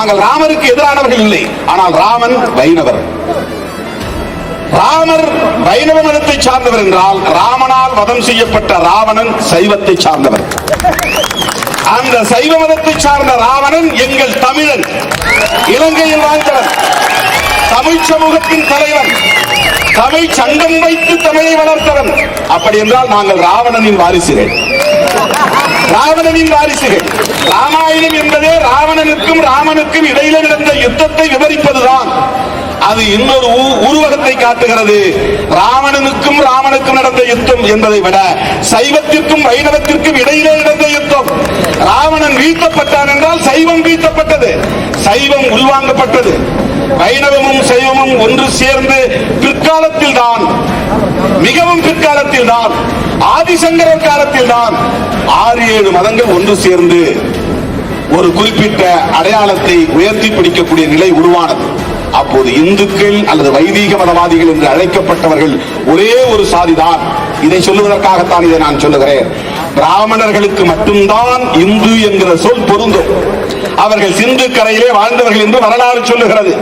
நாங்கள் ராமருக்கு எதிரானவர்கள் இல்லை. ஆனால் ராமன் வைணவர். ராமர் வைணவ மதத்தை சார்ந்தவர் என்றால் ராமனால் வதம் செய்யப்பட்ட ராவணன் சைவத்தை சார்ந்தவர். அந்த சைவ மதத்தை சார்ந்த ராவணன் எங்கள் தமிழன். இலங்கையில் வாழ்ந்தவர் தமிழ் சமூகத்தின் தலைவன் தமிழ் சங்கம் வைத்து தமிழை வளர்த்தவன் அப்படி என்றால் நாங்கள் ராவணனின் வாரிசுகள். ராவணனின் வாரிசுகள் ராமாயணம் என்பதே ராவணனுக்கும் ராமனுக்கும் இடையில நடந்த யுத்தத்தை விவரிப்பதுதான். அது இன்னொரு உருவகத்தை காட்டுகிறது. ராவணனுக்கும் ராமனுக்கும் நடந்த யுத்தம் என்பதை விட சைவத்திற்கும் வைணவத்திற்கும் இடையிலே நடந்த யுத்தம். ராவணன் வீழ்த்தப்பட்டான் என்றால் சைவம் வீழ்த்தப்பட்டது. சைவம் உள்வாங்கப்பட்டது. வைணவமும் சைவமும் ஒன்று சேர்ந்து பிற்காலத்தில் தான் மிகவும் பிற்காலத்தில் தான் ஆதிசங்கரர் காலத்தில் தான் ஆறு ஏழு மதங்கள் ஒன்று சேர்ந்து ஒரு குறிப்பிட்ட அடையாளத்தை உயர்த்தி பிடிக்கக்கூடிய நிலை உருவானது. அப்போது இந்துக்கள் அல்லது வைதீக மதவாதிகள் என்று அழைக்கப்பட்டவர்கள் ஒரே ஒரு சாதிதான். இதை சொல்லுவதற்காகத்தான் இதை நான் சொல்லுகிறேன். பிராமணர்களுக்கு மட்டும்தான் இந்து என்கிற சொல் பொருந்தும். அவர்கள் சிந்து கரையிலே வாழ்ந்தவர்கள் என்று வரலாறு சொல்லுகிறது.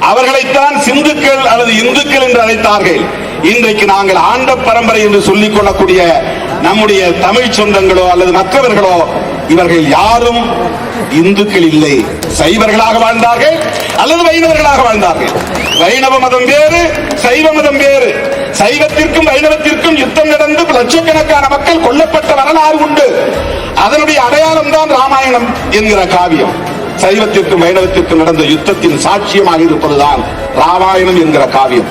அவர்களைத்தான் சிந்துக்கள் அல்லது இந்துக்கள் என்று அழைத்தார்கள். இன்றைக்கு நாங்கள் ஆண்ட பரம்பரை என்று சொல்லிக் கொள்ளக்கூடிய நம்முடைய தமிழ் சொந்தங்களோ அல்லது மற்றவர்களோ இவர்கள் யாரும் இந்துக்கள் இல்லை. சைவர்களாக வாழ்ந்தார்கள் அல்லது வைணவர்களாக வாழ்ந்தார்கள். வைணவ மதம் வேறு சைவ மதம் வேறு. சைவத்திற்கும் வைணவத்திற்கும் யுத்தம் நடந்து லட்சக்கணக்கான மக்கள் கொல்லப்பட்ட வரலாறு உண்டு. அதனுடைய அடையாளம் தான் ராமாயணம் என்கிற காவியம். சைவத்திற்கும் வைணவத்திற்கும் நடந்த யுத்தத்தின் சாட்சியமாக இருப்பதுதான் ராமாயணம் என்கிற காவியம்.